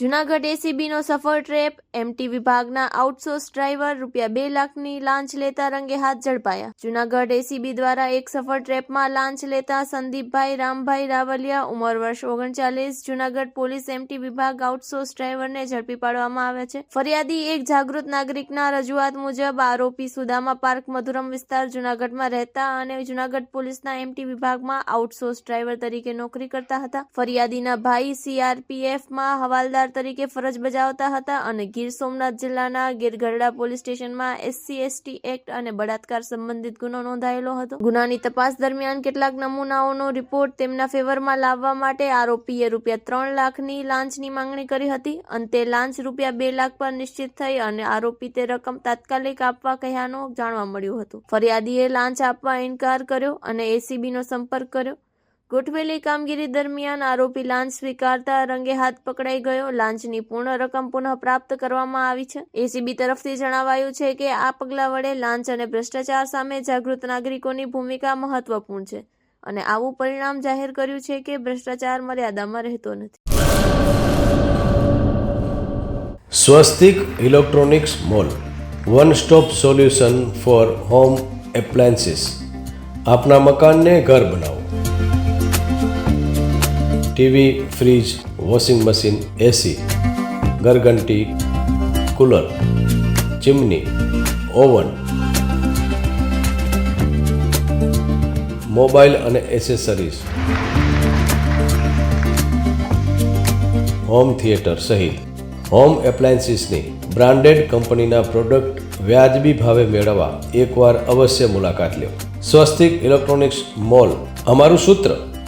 જુનાગઢ એસીબીનો સફળ trap MT વિભાગના આઉટસોર્સ ડ્રાઈવર રૂપિયા બે લાખની લાંચ લેતા રંગે હાથ ઝડપાયા. જુનાગઢ એસીબી દ્વારા એક સફળ ટ્રેપમાં લાંચ લેતા સંદીપભાઈ રામભાઈ રાવલિયા, ઉંમર વર્ષ ઓગણચાલીસ, જુનાગઢ પોલીસ એમટી વિભાગ આઉટસોર્સ ડ્રાઈવરને ઝડપી પાડવામાં આવ્યા છે. ફરિયાદી એક જાગૃત નાગરિકના રજૂઆત મુજબ આરોપી સુદામા પાર્ક, મધુરમ વિસ્તાર જુનાગઢમાં રહેતા અને જુનાગઢ પોલીસના એમટી વિભાગમાં આઉટસોર્સ ડ્રાઈવર તરીકે નોકરી કરતા હતા. ફરિયાદીના ભાઈ સીઆરપીએફમાં હવાલદાર તરીકે ફરજ બજાવતા હતા અને ગીર સોમનાથ જિલ્લાના ગીરગઢડા પોલીસ સ્ટેશનમાં એસસી, એસટી એક્ટ અને બળાત્કાર સંબંધિત ગુનો નોંધાયેલો હતો. ગુનાની તપાસ દરમિયાન કેટલાક નમૂનાઓનો રિપોર્ટ તેમના ફેવરમાં લાવવા માટે આરોપીએ રૂપિયા ત્રણ લાખની લાંચની માંગણી કરી હતી અંતે લાંચ રૂપિયા બે લાખ પર નિશ્ચિત થઈ અને આરોપી તે રકમ તાત્કાલિક આપવા કહ્યાનું જાણવા મળ્યું હતું. ફરિયાદીએ લાંચ આપવા ઇનકાર કર્યો અને એસીબીનો સંપર્ક કર્યો. ગોઠવેલી કામગીરી દરમિયાન આરોપી લાંચ સ્વીકારતા રંગે હાથ પકડાઈ ગયો. લાંચની પૂર્ણ રકમ પુનઃ પ્રાપ્ત કરવામાં આવી છે. એસીબી તરફથી જણાવાયું છે કે આ પગલાં વડે લાંચ અને ભ્રષ્ટાચાર સામે જાગૃત નાગરિકોની ભૂમિકા મહત્વપૂર્ણ છે અને આવું પરિણામ જાહેર કર્યું છે કે ભ્રષ્ટાચાર મર્યાદામાં રહેતો નથી. Swastik electronics mall, one stop solution for home appliances. આપના મકાનને ઘર બનાવો. TV, fridge, washing machine, AC, ઘરઘંટી, cooler, chimney, oven, mobile અને એસેસરીઝ. હોમ થિયેટર સહિત. હોમ એપ્લાયન્સીસની બ્રાન્ડેડ કંપનીના પ્રોડક્ટ વ્યાજબી ભાવે મેળવવા એકવાર અવશ્ય મુલાકાત લો. સ્વસ્તિક ઇલેક્ટ્રોનિક્સ મોલ, અમારું સૂત્ર